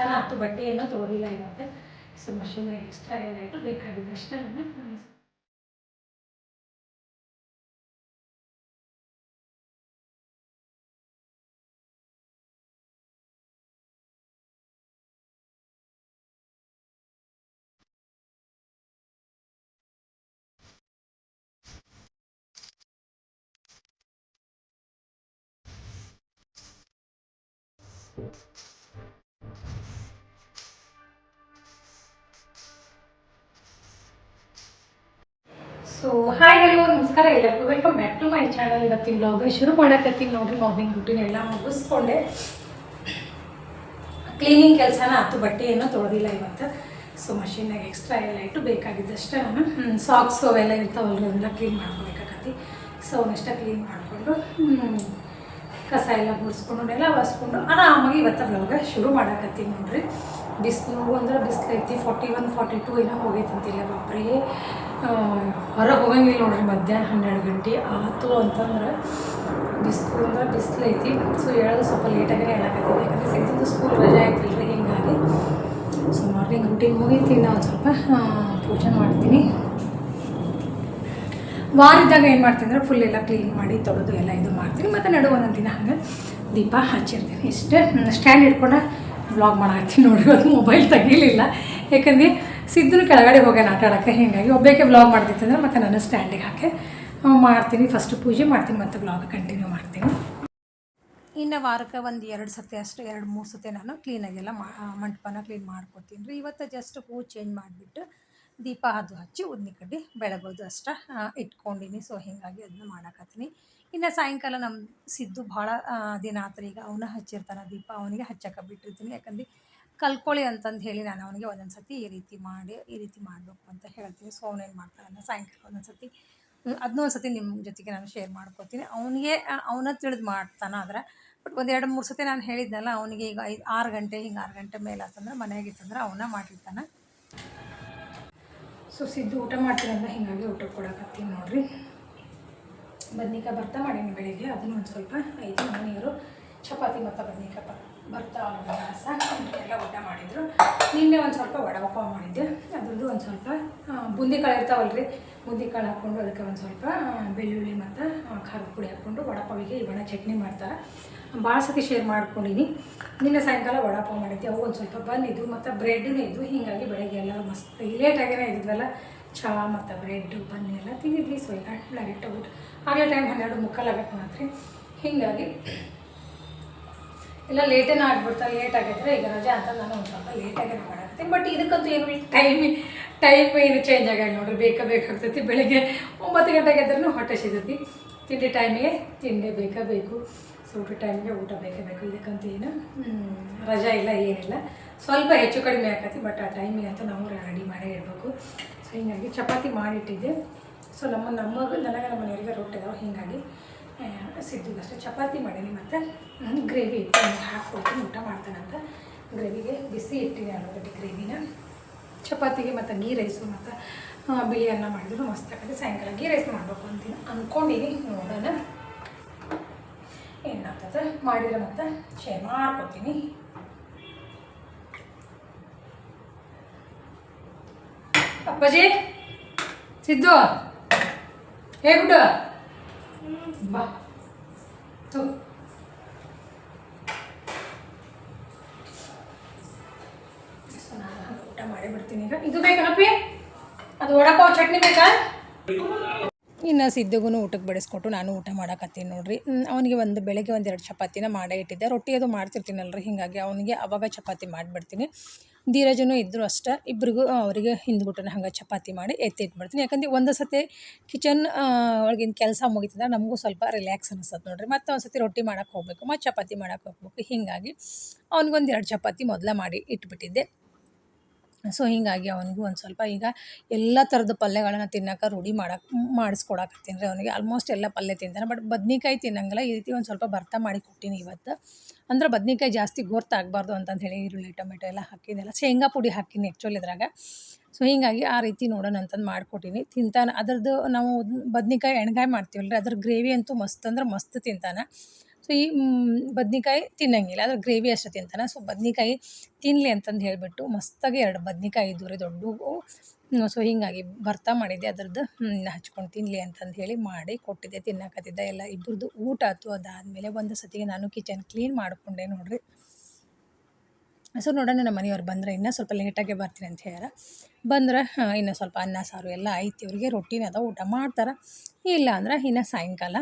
ಕೆಲಸನ ಹತ್ತು ಬಟ್ಟೆಯನ್ನು ತೊಗೊಳಿಲ್ಲ ಇವತ್ತು. ಸೊ ಮಷೀನ್ ಎಕ್ಸ್ಟ್ರಾ ಏನಾಯಿತು? ಬೇಕಾಗಿದ್ದಷ್ಟೇ ನಾನು ಸೊ ಹಾಯ್ ಹಲೋ ನಮಸ್ಕಾರ ಎಲ್ಲರಿಗೂ. Welcome back to my channel ಇವತ್ತಿನ ಬ್ಲಾಗ್ ಶುರು ಮಾಡಕತ್ತೀನಿ ನೋಡ್ರಿ ಮಾರ್ನಿಂಗ್ ರೂಟೀನ್ ಎಲ್ಲ ಮುಗಿಸ್ಕೊಂಡೆ. ಕ್ಲೀನಿಂಗ್ ಕೆಲಸನ ಹತ್ತು ಬಟ್ಟೆಯನ್ನು ತೊಳೆದಿಲ್ಲ ಇವತ್ತು. ಸೊ ಮಷೀನಾಗ ಎಕ್ಸ್ಟ್ರಾ ಎಲ್ಲ ಇಟ್ಟು ಬೇಕಾಗಿದ್ದಷ್ಟೇ ನಾನು. ಸಾಕ್ಸ್ ಅವೆಲ್ಲ ಇರ್ತಾವಲ್ರಿ, ಅದೆಲ್ಲ ಕ್ಲೀನ್ ಮಾಡ್ಕೋಬೇಕಾಗತ್ತಿ ಸೊ ಅವನ್ನಷ್ಟೇ ಕ್ಲೀನ್ ಮಾಡಿಕೊಂಡು ಕಸ ಎಲ್ಲ ಗುಡಿಸ್ಕೊಂಡು ಎಲ್ಲ ಒರೆಸ್ಕೊಂಡು, ಆರಾಮಾಗಿ ಇವತ್ತು ಬ್ಲಾಗ ಶುರು ಮಾಡಕತ್ತೀನಿ ನೋಡ್ರಿ. ಬಿಸಿಲು ಅಂದ್ರೆ ಬಿಸಿಲು ಐತಿ ಫಾರ್ಟಿ ಒನ್ ಫಾರ್ಟಿ ಟೂ ಏನೋ ಹೋಗೈತಂತಿಲ್ಲ ಬಾಪ್ರಿ. ಹೊರಗೆ ಹೋಗಂಗಿಲ್ಲ ನೋಡ್ರಿ, ಮಧ್ಯಾಹ್ನ ಹನ್ನೆರಡು ಗಂಟೆ ಆತು ಅಂತಂದ್ರೆ ಬಿಸಿಲು ಅಂದ್ರೆ ಬಿಸಿಲು ಐತಿ. ಸೊ ಹೇಳೋದು ಸ್ವಲ್ಪ ಲೇಟಾಗೇ ಹೇಳಕತ್ತೀನಿ. ಯಾಕಂದರೆ ಸಿಕ್ಕಿದ್ದು ಸ್ಕೂಲ್ ರಜೆ ಆಯ್ತಿಲ್ಲ ಹಿಂಗಾಗಿ ಸೊ ಮಾರ್ನಿಂಗ್ ರೂಟೀನ್ ಮುಗಿತೀನಿ ನಾವು ಸ್ವಲ್ಪ ಪೂಜೆ ಮಾಡ್ತೀನಿ. ವಾರಿದಾಗ ಏನು ಮಾಡ್ತೀನಿ ಅಂದ್ರೆ ಫುಲ್ ಎಲ್ಲ ಕ್ಲೀನ್ ಮಾಡಿ ತೊಳೆದು ಎಲ್ಲ ಇದು ಮಾಡ್ತೀನಿ. ಮತ್ತು ನಡು ಒಂದೊಂದು ದಿನ ಹಂಗೆ ದೀಪ ಹಚ್ಚಿರ್ತೀನಿ. ಇಷ್ಟೇ ಸ್ಟ್ಯಾಂಡ್ ಇಟ್ಕೊಂಡು ವ್ಲಾಗ್ ಮಾಡಾಕ್ತೀನಿ ನೋಡಿ ಅದು ಮೊಬೈಲ್ ತೆಗೀಲಿಲ್ಲ. ಯಾಕಂದ್ರೆ ಸಿದ್ದನು ಕೆಳಗಡೆ ಹೋಗ್ಯಾನ ಆಟ ಆಡೋಕ್ಕೆ ಹೀಗಾಗಿ ಒಬ್ಬಕ್ಕೆ ವ್ಲಾಗ್ ಮಾಡ್ತಿತ್ತಂದ್ರೆ ಮತ್ತು ನಾನು ಸ್ಟ್ಯಾಂಡಿಗೆ ಹಾಕಿ ಮಾಡ್ತೀನಿ. ಫಸ್ಟ್ ಪೂಜೆ ಮಾಡ್ತೀನಿ ಮತ್ತು ವ್ಲಾಗ್ ಕಂಟಿನ್ಯೂ ಮಾಡ್ತೀನಿ. ಇನ್ನು ವಾರಕ್ಕೆ ಒಂದು ಎರಡು ಸತಿ ಅಷ್ಟು, ಎರಡು, ಮೂರು ಸತಿ ನಾನು ಕ್ಲೀನಾಗೆಲ್ಲ ಮಾ ಮಂಟಪನ ಕ್ಲೀನ್ ಮಾಡ್ಕೊತೀನಿ ರೀ ಇವತ್ತು ಜಸ್ಟ್ ಹೂ ಚೇಂಜ್ ಮಾಡಿಬಿಟ್ಟು ದೀಪ ಅದು ಹಚ್ಚಿ ಉದ್ನಿ ಕಡ್ಡಿ ಬೆಳಗೋದು ಅಷ್ಟ ಇಟ್ಕೊಂಡಿನಿ. ಸೊ ಹೀಗಾಗಿ ಅದನ್ನ ಮಾಡಕತ್ತೀನಿ. ಇನ್ನು ಸಾಯಂಕಾಲ ನಮ್ಮ ಸಿದ್ದು ಭಾಳ ದಿನ ಆತ್ರಿ ಈಗ ಅವನ ಹಚ್ಚಿರ್ತಾನೆ ದೀಪ, ಅವನಿಗೆ ಹಚ್ಚಕ್ಕೆ ಬಿಟ್ಟಿರ್ತೀನಿ. ಯಾಕಂದ್ರೆ ಕಲ್ಕೊಳ್ಳಿ ಅಂತಂದು ಹೇಳಿ ನಾನು ಅವನಿಗೆ ಒಂದೊಂದು ಸತಿ ಈ ರೀತಿ ಮಾಡಿ, ಈ ರೀತಿ ಮಾಡಬೇಕು ಅಂತ ಹೇಳ್ತೀನಿ. ಸೊ ಅವನೇನು ಮಾಡ್ತಾನೆ ಸಾಯಂಕಾಲ ಒಂದೊಂದು ಸತಿ ಅದನ್ನೂ ಒಂದು ಸತಿ ನಿಮ್ಮ ಜೊತೆಗೆ ನಾನು ಶೇರ್ ಮಾಡ್ಕೊತೀನಿ. ಅವನಿಗೆ, ಅವನ ತಿಳಿದು ಮಾಡ್ತಾನೆ ಆದರೆ ಬಟ್ ಒಂದು ಎರಡು, ಮೂರು ಸತಿ ನಾನು ಹೇಳಿದ್ನಲ್ಲ, ಅವನಿಗೆ ಈಗ ಐದು, ಆರು ಗಂಟೆ, ಹಿಂಗೆ ಆರು ಗಂಟೆ ಮೇಲೆ ಆತಂದ್ರೆ ಮನೆಯಾಗಿತ್ತಂದ್ರೆ ಅವನ್ನ ಮಾಡಿರ್ತಾನೆ. ಸೊ ಸಿದ್ದು ಊಟ ಮಾಡ್ತೀನಿ ಅಂದ್ರೆ ಹಿಂಗಾಗಿ ಊಟ ಕೊಡಕತ್ತೀನಿ ನೋಡಿರಿ. ಬದ್ನಿಕಾಯಿ ಬರ್ತಾ ಮಾಡೀನಿ ಬೆಳಿಗ್ಗೆ, ಅದನ್ನು ಒಂದು ಸ್ವಲ್ಪ ಐದು ನೀರು, ಚಪಾತಿ ಮತ್ತು ಬದ್ನಿಕಾಯಿ ರಸ ಎಲ್ಲ ಊಟ ಮಾಡಿದ್ರು. ನಿನ್ನೆ ಒಂದು ಸ್ವಲ್ಪ ವಡೆ ಪಾವ್ ಮಾಡಿದ್ದೆ. ಅದ್ರದ್ದು ಒಂದು ಸ್ವಲ್ಪ ಬುಂದಿ ಕಾಳು ಇರ್ತಾವಲ್ರಿ ಬೂಂದಿ ಕಾಳು ಹಾಕ್ಕೊಂಡು ಅದಕ್ಕೆ ಒಂದು ಸ್ವಲ್ಪ ಬೆಳ್ಳುಳ್ಳಿ ಮತ್ತು ಖಾರದ ಪುಡಿ ಹಾಕ್ಕೊಂಡು ವಡಪಾವಿಗೆ ಇವಣ್ಣ ಚಟ್ನಿ ಮಾಡ್ತಾರೆ. ಭಾಳ ಸತಿ ಶೇರ್ ಮಾಡ್ಕೊಂಡಿನಿ. ನಿನ್ನೆ ಸಾಯಂಕಾಲ ವಡಾಪಾವ್ ಮಾಡಿದ್ದೆ. ಅವು ಒಂದು ಸ್ವಲ್ಪ ಬಂದಿದ್ದು ಮತ್ತು ಬ್ರೆಡ್ನೇ ಇದ್ದು ಹೀಗಾಗಿ ಬೆಳಗ್ಗೆ ಎಲ್ಲ ಮಸ್ತ್ ಲೇಟಾಗೇ ಇದ್ದಿದ್ವಲ್ಲ ಚಹಾ ಮತ್ತು ಬ್ರೆಡ್ಡು ಬನ್ನಿ ಎಲ್ಲ ತಿಂದಿದ್ವಿ. ಸೊ ಎಲ್ಲ ಡೈರೆಕ್ಟ್ ಹೋಗ್ಬಿಟ್ಟು ಆಗಲೇ ಟೈಮ್ ಹನ್ನೆರಡು ಮುಕ್ಕಾಲಾಗತ್ತೆ ಮಾತ್ರ. ಹೀಗಾಗಿ ಎಲ್ಲ ಲೇಟೇನ ಆಗ್ಬಿಡ್ತಾ ಲೇಟ್ ಆಗಿದ್ರೆ ಈಗ ರಜೆ ಅಂತ ನಾನು ಒಂದು ಸ್ವಲ್ಪ ಲೇಟಾಗಿ ಮಾಡಾಕ್ತೀನಿ ಬಟ್ ಇದಕ್ಕಂತೂ ಏನು ಟೈಮ್ ಟೈಮ್ ಏನು ಚೇಂಜ್ ಆಗ್ಯಾಗ ನೋಡ್ರಿ. ಬೇಕಾ ಬೇಕಾಗ್ತೈತಿ ಬೆಳಗ್ಗೆ ಒಂಬತ್ತು ಗಂಟೆಗೆ ಎದ್ರೂ ಹೊಟ್ಟೆ ಸಿಗುತ್ತೆ. ತಿಂಡಿ ಟೈಮಿಗೆ ತಿಂಡಿ ಬೇಕಾ ಬೇಕು. ಸೊ ಊಟ ಟೈಮಿಗೆ ಊಟ ಬೇಕೇ ಬೇಕು. ಇದಕ್ಕಂತೂ ಏನು ರಜಾ ಇಲ್ಲ, ಏನಿಲ್ಲ. ಸ್ವಲ್ಪ ಹೆಚ್ಚು ಕಡಿಮೆ ಆಕತಿ ಬಟ್ ಆ ಟೈಮಿಗೆ ಅಂತ ನಾವು ರೆಡಿ ಮಾಡೇ ಇರಬೇಕು. ಸೊ ಹೀಗಾಗಿ ಚಪಾತಿ ಮಾಡಿಟ್ಟಿದ್ದೆ. ಸೊ ನಮ್ಮ ನಮಗೆ ನನಗೆ ನಮ್ಮ ಮನೆಯವರಿಗೆ ರೊಟ್ಟಿ ಅದಾವೆ. ಹೀಗಾಗಿ ಆ, ಸಿದ್ದುಗಷ್ಟೇ ಚಪಾತಿ ಮಾಡೀನಿ ಮತ್ತು ಗ್ರೇವಿ ಇಟ್ಟು ಹಾಕ್ಕೊಡ್ತೀನಿ ಊಟ ಮಾಡ್ತಾನಂತ ಗ್ರೇವಿಗೆ ಬಿಸಿ ಇಟ್ಟಿನಿ ಆಲೂಗಡ್ಡೆ ಗ್ರೇವಿನ. ಚಪಾತಿಗೆ ಮತ್ತು ಗೀ ರೈಸು ಮತ್ತು ಬಿಳಿ ಅನ್ನ ಮಾಡಿದ್ರು. ಮಸ್ತ್ ಆಗತ್ತೆ. ಸಾಯಂಕಾಲ ಗೀ ರೈಸ್ ಮಾಡಬೇಕು ಅಂತೀನಿ. ಅಂದ್ಕೊಂಡಿನಿ ನೋಡೋಣ. ಏನಾಗ್ತದೆ? ಮಾಡಿದ್ರೆ ಮತ್ತೆ ಶೇರ್ ಮಾಡ್ಕೊತೀನಿ. ಅಪ್ಪಾಜಿ ಸಿದ್ದು ಹೇ ಗುಡ್ಡ ಬಾ. ನಾನು ಊಟ ಮಾಡಿಬಿಡ್ತೀನಿ ಈಗ. ಇದು ಅದು ಚಟ್ನಿ ಬೇಕಾ? ಇನ್ನು ಸಿದ್ದುಗೂ ಊಟಕ್ಕೆ ಬಡಿಸ್ಕೊಟ್ಟು ನಾನು ಊಟ ಮಾಡಕತ್ತೀನಿ ನೋಡ್ರಿ. ಅವನಿಗೆ ಒಂದು ಬೆಳಗ್ಗೆ ಒಂದೆರಡು ಚಪಾತಿನ ಮಾಡೇ ಇಟ್ಟಿದ್ದೆ. ರೊಟ್ಟಿ ಅದು ಮಾಡ್ತಿರ್ತೀನಲ್ರಿ, ಹೀಗಾಗಿ ಅವನಿಗೆ ಅವಾಗ ಚಪಾತಿ ಮಾಡಿಬಿಡ್ತೀನಿ. ಧೀರಜನೂ ಇದ್ದರು ಅಷ್ಟೇ. ಇಬ್ಬರಿಗೂ ಅವರಿಗೆ ಹಿಂದ್ಗುಟ್ಟನ ಹಂಗೆ ಚಪಾತಿ ಮಾಡಿ ಎತ್ತಿಟ್ಬಿಡ್ತೀನಿ ಯಾಕಂದ್ರೆ ಒಂದು ಸತಿ ಕಿಚನ್ ಒಳಗಿನ ಕೆಲಸ ಮುಗಿತದ ನಮಗೂ ಸ್ವಲ್ಪ ರಿಲ್ಯಾಕ್ಸ್ ಅನಿಸ್ತದೆ ನೋಡಿರಿ. ಮತ್ತೆ ಒಂದು ಸತಿ ರೊಟ್ಟಿ ಮಾಡೋಕ್ಕೆ ಹೋಗ್ಬೇಕು, ಮತ್ತು ಚಪಾತಿ ಮಾಡೋಕ್ಕೆ ಹೋಗ್ಬೇಕು. ಹೀಗಾಗಿ ಅವ್ನಿಗೊಂದು ಎರಡು ಚಪಾತಿ ಮೊದಲೇ ಮಾಡಿ ಇಟ್ಬಿಟ್ಟಿದ್ದೆ. ಸೊ, ಹೀಗಾಗಿ ಅವನಿಗೂ ಒಂದು ಸ್ವಲ್ಪ ಈಗ ಎಲ್ಲ ಥರದ ಪಲ್ಯಗಳನ್ನು ತಿನ್ನೋಕೆ ರೂಢಿ ಮಾಡೋಕೆ, ಮಾಡಿಸ್ಕೊಡಕತ್ತೀನಿ ರೀ ಅವನಿಗೆ. ಆಲ್ಮೋಸ್ಟ್ ಎಲ್ಲ ಪಲ್ಯ ತಿಂತಾನೆ. ಬಟ್ ಬದ್ನಿಕಾಯಿ ತಿನ್ನಂಗಿಲ್ಲ. ಈ ರೀತಿ ಒಂದು ಸ್ವಲ್ಪ ಭರ್ತಾ ಮಾಡಿ ಕೊಟ್ಟಿನಿ ಇವತ್ತು. ಅಂದ್ರೆ ಬದ್ನಿಕಾಯಿ ಜಾಸ್ತಿ ಗೊತ್ತಾಗಬಾರ್ದು ಅಂತಂದು ಹೇಳಿ ಈರುಳ್ಳಿ, ಟೊಮೆಟೊ ಎಲ್ಲ ಹಾಕಿದೆಲ್ಲ ಶೇಂಗಾ ಪುಡಿ ಹಾಕಿನಿ ಆ್ಯಕ್ಚುಲಿ ಇದ್ರಾಗ. ಸೊ ಹೀಗಾಗಿ ಆ ರೀತಿ ನೋಡೋಣ ಅಂತಂದು ಮಾಡಿಕೊಟ್ಟಿನಿ. ತಿಂತಾನೆ, ಅದ್ರದ್ದು ನಾವು ಬದ್ನಿಕಾಯಿ ಎಣ್ಗಾಯಿ ಮಾಡ್ತೀವಲ್ರಿ, ಅದ್ರ ಗ್ರೇವಿ ಅಂತೂ ಮಸ್ತ್ ಅಂದ್ರೆ ಮಸ್ತ್ ತಿಂತಾನೆ. ಸೊ ಈ ಬದ್ನಿಕಾಯಿ ತಿನ್ನಂಗಿಲ್ಲ, ಅದ್ರ ಗ್ರೇವಿ ಅಷ್ಟೇ ತಿಂತಾನೆ. ಸೊ ಬದ್ನಿಕಾಯಿ ತಿನ್ನಲಿ ಅಂತಂದು ಹೇಳಿಬಿಟ್ಟು ಮಸ್ತಾಗಿ ಎರಡು ಬದ್ನಿಕಾಯಿ ಇದ್ದವು ರೀ ದೊಡ್ಡವು. ಸೊ ಹೀಗಾಗಿ ಬರ್ತಾ ಮಾಡಿದ್ದೆ, ಅದ್ರದ್ದು ಹಚ್ಕೊಂಡು ತಿನ್ನಲಿ ಅಂತಂದು ಹೇಳಿ ಮಾಡಿ ಕೊಟ್ಟಿದ್ದೆ, ತಿನ್ನಕತ್ತಿದ್ದೆ. ಎಲ್ಲ ಇಬ್ಬರದ್ದು ಊಟ ಆಯ್ತು ಅದಾದಮೇಲೆ ಒಂದು ಸತಿಗೆ ನಾನು ಕಿಚನ್ ಕ್ಲೀನ್ ಮಾಡಿಕೊಂಡೆ ನೋಡ್ರಿ. ಸೊ ನೋಡೋಣ ನಮ್ಮ ಮನೆಯವ್ರು ಬಂದರೆ ಇನ್ನೂ ಸ್ವಲ್ಪ ಲೇಟಾಗೆ ಬರ್ತೀನಿ ಅಂತ ಹೇಳ್ಯಾರ. ಬಂದ್ರೆ ಇನ್ನೂ ಸ್ವಲ್ಪ ಅನ್ನ, ಸಾರು ಎಲ್ಲ ಐತಿ ಇವ್ರಿಗೆ ರೊಟ್ಟಿನ ಅದ, ಊಟ ಮಾಡ್ತಾರೆ. ಇಲ್ಲ ಅಂದ್ರೆ ಇನ್ನು ಸಾಯಂಕಾಲ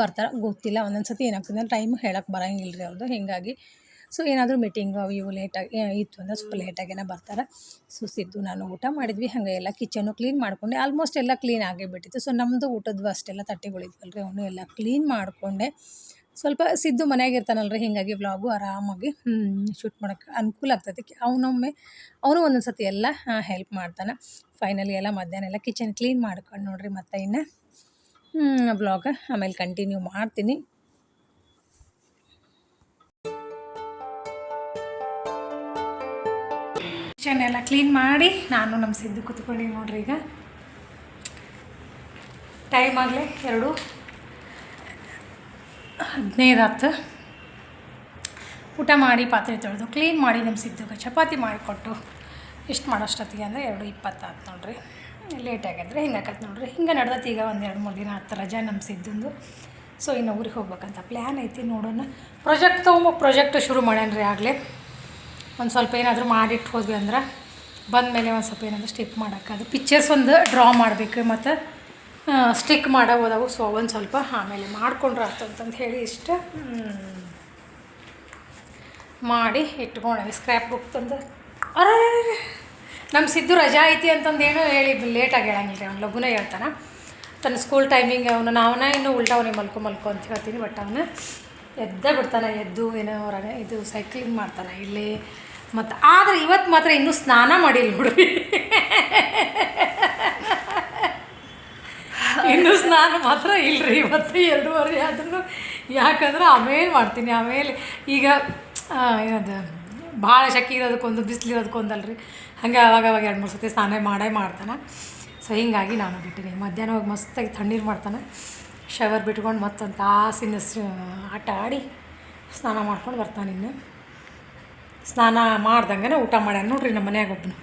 ಬರ್ತಾರೆ. ಗೊತ್ತಿಲ್ಲ, ಒಂದೊಂದು ಸತಿ ಏನಾಗ್ತದೆ ಟೈಮ್ ಹೇಳಕ್ಕೆ ಬರೋಂಗಿಲ್ಲ ರೀ ಅವ್ರದ್ದು ಹೀಗಾಗಿ ಸೊ ಏನಾದರೂ ಮೀಟಿಂಗು ಅವು ಇವು ಲೇಟಾಗಿ ಇತ್ತು ಅಂದ್ರೆ ಸ್ವಲ್ಪ ಲೇಟಾಗೇನ ಬರ್ತಾರೆ. ಸೊ ಸಿದ್ದು ನಾನು ಊಟ ಮಾಡಿದ್ವಿ, ಹಾಗೆ ಎಲ್ಲ ಕಿಚನ್ನು ಕ್ಲೀನ್ ಮಾಡ್ಕೊಂಡೆ. ಆಲ್ಮೋಸ್ಟ್ ಎಲ್ಲ ಕ್ಲೀನ್ ಆಗೇ ಬಿಟ್ಟಿತ್ತು ಸೊ ನಮ್ಮದು ಊಟದ್ದು ಅಷ್ಟೆಲ್ಲ ತಟ್ಟೆಗಳಿದ್ವಲ್ಲ ರೀ ಅವನು ಎಲ್ಲ ಕ್ಲೀನ್ ಮಾಡಿಕೊಂಡೆ. ಸ್ವಲ್ಪ ಸಿದ್ದು ಮನೆಯಾಗ ಇರ್ತಾನಲ್ಲ ರೀ ಹೀಗಾಗಿ ವ್ಲಾಗು ಆರಾಮಾಗಿ ಶೂಟ್ ಮಾಡೋಕ್ಕೆ ಅನುಕೂಲ ಆಗ್ತೈತಿ ಅವನೊಮ್ಮೆ, ಅವನು ಒಂದೊಂದು ಸತಿ ಎಲ್ಲ ಹೆಲ್ಪ್ ಮಾಡ್ತಾನೆ. ಫೈನಲಿ ಎಲ್ಲ ಮಧ್ಯಾಹ್ನ ಎಲ್ಲ ಕಿಚನ್ ಕ್ಲೀನ್ ಮಾಡ್ಕೊಂಡು ನೋಡಿರಿ ಮತ್ತೆ ಇನ್ನು ಬ್ಲಾಗ ಆಮೇಲೆ ಕಂಟಿನ್ಯೂ ಮಾಡ್ತೀನಿ. ಕಿಚನ್ ಎಲ್ಲ ಕ್ಲೀನ್ ಮಾಡಿ ನಾನು ನಮ್ಮ ಸಿದ್ದು ಕೂತ್ಕೊಂಡಿ ನೋಡ್ರಿ ಈಗ. ಟೈಮ್ ಆಗಲೇ ಎರಡು ಹದಿನೈದು ಹತ್ತು. ಊಟ ಮಾಡಿ ಪಾತ್ರೆ ತೊಳೆದು ಕ್ಲೀನ್ ಮಾಡಿ ನಮ್ಮ ಸಿದ್ದುಗೆ ಚಪಾತಿ ಮಾಡಿಕೊಟ್ಟು ಎಷ್ಟು ಮಾಡೋಷ್ಟೊತ್ತಿಗೆ ಅಂದರೆ ಎರಡು ಇಪ್ಪತ್ತಾತು ನೋಡ್ರಿ. ಲೇಟ್ ಆಗಿದ್ರೆ ಹಿಂಗೆ ಆಕತ್ತೆ ನೋಡ್ರಿ. ಹಿಂಗೆ ನಡ್ದತ್ತೆ ಈಗ ಒಂದು ಎರಡು ಮೂರು ದಿನ ಹತ್ತು ರಜಾ ನಮ್ಮ ಸಿದ್ದಂದು. ಸೊ ಇನ್ನು ಊರಿಗೆ ಹೋಗ್ಬೇಕಂತ ಪ್ಲ್ಯಾನ್ ಐತಿ ನೋಡೋಣ. ಪ್ರಾಜೆಕ್ಟ್ ತೊಗೊಂಬ ಪ್ರಾಜೆಕ್ಟ್ ಶುರು ಮಾಡ್ಯಾನ್ರಿ ಆಗಲೇ. ಒಂದು ಸ್ವಲ್ಪ ಏನಾದರೂ ಮಾಡಿಟ್ಟು ಹೋದ್ವಿ ಅಂದ್ರೆ ಬಂದಮೇಲೆ ಒಂದು ಸ್ವಲ್ಪ ಏನಾದರೂ ಸ್ಟಿಕ್ ಮಾಡೋಕ್ಕೆ ಅದು ಪಿಕ್ಚರ್ಸ್ ಒಂದು ಡ್ರಾ ಮಾಡಬೇಕು ಮತ್ತು ಸ್ಟಿಕ್ ಮಾಡೋ ಹೋದವು. ಸೊ ಒಂದು ಸ್ವಲ್ಪ ಆಮೇಲೆ ಮಾಡಿಕೊಂಡ್ರೆ ಆಯ್ತು ಅಂತಂದು ಹೇಳಿ ಇಷ್ಟ. ಮಾಡಿ ಇಟ್ಕೊಂಡವಿ. ಸ್ಕ್ರ್ಯಾಪ್ ಬುಕ್ ತಂದು. ಅರ ನಮ್ಮ ಸಿದ್ದು ರಜಾ ಐತಿ ಅಂತಂದು ಏನು ಹೇಳಿ ಲೇಟಾಗಿ ಹೇಳಂಗಿಲ್ಲ ರೀ ಅವ್ನು. ಲಘುನೇ ಹೇಳ್ತಾನೆ. ತನ್ನ ಸ್ಕೂಲ್ ಟೈಮಿಂಗ್ ಅವನು ನಾವನ್ನ ಇನ್ನೂ ಉಲ್ಟಾ ಅವ್ನಿಗೆ ಮಲ್ಕೊ ಮಲ್ಕೊ ಅಂತ ಹೇಳ್ತೀನಿ ಬಟ್ ಅವನು ಎದ್ದೇ ಬಿಡ್ತಾನೆ, ಎದ್ದು ಏನೋ ಇದು ಸೈಕ್ಲಿಂಗ್ ಮಾಡ್ತಾನೆ ಇಲ್ಲಿ. ಮತ್ತು ಆದರೆ ಇವತ್ತು ಮಾತ್ರ ಇನ್ನೂ ಸ್ನಾನ ಮಾಡಿಲ್ಲ ನೋಡ್ರಿ. ಇನ್ನೂ ಸ್ನಾನ ಮಾತ್ರ ಇಲ್ಲರಿ ಇವತ್ತು ಎರಡೂವರೆ ಆದ್ರೂ. ಯಾಕಂದ್ರೆ ಆಮೇಲೆ ಮಾಡ್ತೀನಿ, ಆಮೇಲೆ ಈಗ ಏನದು, ಭಾಳ ಶಕ್ತಿ ಇರೋದಕ್ಕೊಂದು ಬಿಸಿಲಿರೋದಕ್ಕೊಂದಲ್ರಿ ಹಂಗೆ ಅವಾಗ ಅವಾಗ ಎರಡು ಮೂರು ಸತಿ ಸ್ನಾನ ಮಾಡೇ ಮಾಡ್ತಾನೆ. ಸೊ ಹಿಂಗಾಗಿ ನಾನು ಬಿಟ್ಟಿನಿ ಮಧ್ಯಾಹ್ನ ಹೋಗಿ ಮಸ್ತಾಗಿ ತಣ್ಣೀರು ಮಾಡ್ತಾನೆ. ಶವರ್ ಬಿಟ್ಕೊಂಡು ಮತ್ತೊಂದು ತಾಸಿನ ಆಟ ಆಡಿ ಸ್ನಾನ ಮಾಡ್ಕೊಂಡು ಬರ್ತಾನೆ ಇನ್ನು. ಸ್ನಾನ ಮಾಡ್ದಂಗೆ ಊಟ ಮಾಡ್ಯಾನ ನೋಡ್ರಿ ನಮ್ಮ ಮನ್ಯಾಗ ಒಬ್ಬನು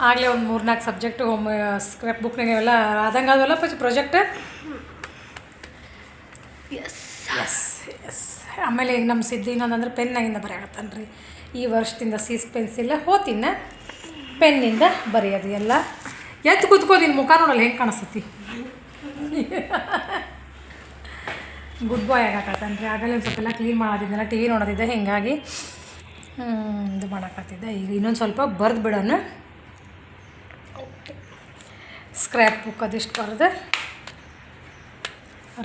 ಆಗಲೇ ಒಂದು ಮೂರು ನಾಲ್ಕು ಸಬ್ಜೆಕ್ಟ್ ಹೋಮ್ ಸ್ಕ್ರಾಪ್ ಬುಕ್ನಾಗ ಎಲ್ಲ ಆದಂಗೆ ಅದಲ್ಲ first project yes yes yes ಆಮೇಲೆ ಈಗ ನಮ್ಮ ಸಿದ್ಧ ಇನ್ನೊಂದಂದ್ರೆ ಪೆನ್ನಾಗಿಂದ ಬರೆಯಕತ್ತಾನ ರೀ ಈ ವರ್ಷದಿಂದ ಸೀಸ್ ಪೆನ್ಸಿಲ್ಲ ಹೋತಿನ ಪೆನ್ನಿಂದ ಬರೆಯೋದು ಎಲ್ಲ. ಎತ್ತು ಕುತ್ಕೋದಿನ ಮುಖ ನೋಡಲ್ಲ, ಹೆಂಗೆ ಕಾಣಿಸ್ತತಿ? ಗುಡ್ ಬಾಯ್ ಆಗಾಕತ್ತಂದ್ರೆ ಆಗಲೇ ಒಂದು ಸ್ವಲ್ಪ ಎಲ್ಲ ಕ್ಲೀನ್ ಮಾಡೋದಿದ್ದೆಲ್ಲ ಟಿ ವಿ ನೋಡೋದಿದ್ದೆ ಹೀಗಾಗಿ ಇದು ಮಾಡೋಕತ್ತಿದ್ದೆ ಈಗ ಇನ್ನೊಂದು ಸ್ವಲ್ಪ ಬರೆದು ಬಿಡೋಣ. ಸ್ಕ್ರ್ಯಾಪ್ ಬುಕ್ ಅದಿಷ್ಟು ಬರೆದು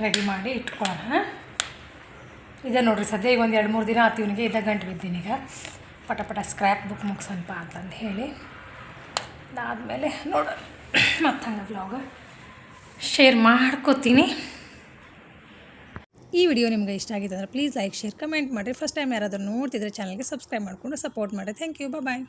ರೆಡಿ ಮಾಡಿ ಇಟ್ಕೊಳ್ಳೋಣ ಇದೆ ನೋಡಿರಿ, ಸದ್ಯ ಈಗ ಒಂದು ಎರಡು ಮೂರು ದಿನ ಆತು ಇವನಿಗೆ ಇದ್ದ ಗಂಟು ಬಿದ್ದೀನಿ ಈಗ. ಪಟ ಪಟ ಸ್ಕ್ರ್ಯಾಪ್ ಬುಕ್ ಮುಗ್ಸನ್ಪ ಅಂತಂದು ಹೇಳಿ. ಅದಾದಮೇಲೆ ನೋಡೋಣ ಮತ್ತೆ ಹಂಗೆ ಬ್ಲಾಗ್ ಶೇರ್ ಮಾಡ್ಕೋತೀನಿ. ಈ ವಿಡಿಯೋ ನಿಮ್ಗೆ ಇಷ್ಟ ಆಗಿದೆ ಅಂದರೆ ಪ್ಲೀಸ್ ಲೈಕ್ ಶೇರ್ ಕಮೆಂಟ್ ಮಾಡಿರಿ. ಫಸ್ಟ್ ಟೈಮ್ ಯಾರಾದರೂ ನೋಡ್ತಿದ್ರೆ ಚಾನಲ್ಗೆ ಸಬ್ಸ್ಕ್ರೈಬ್ ಮಾಡಿಕೊಂಡು ಸಪೋರ್ಟ್ ಮಾಡಿ ಥ್ಯಾಂಕ್ ಯು ಬಾಯ್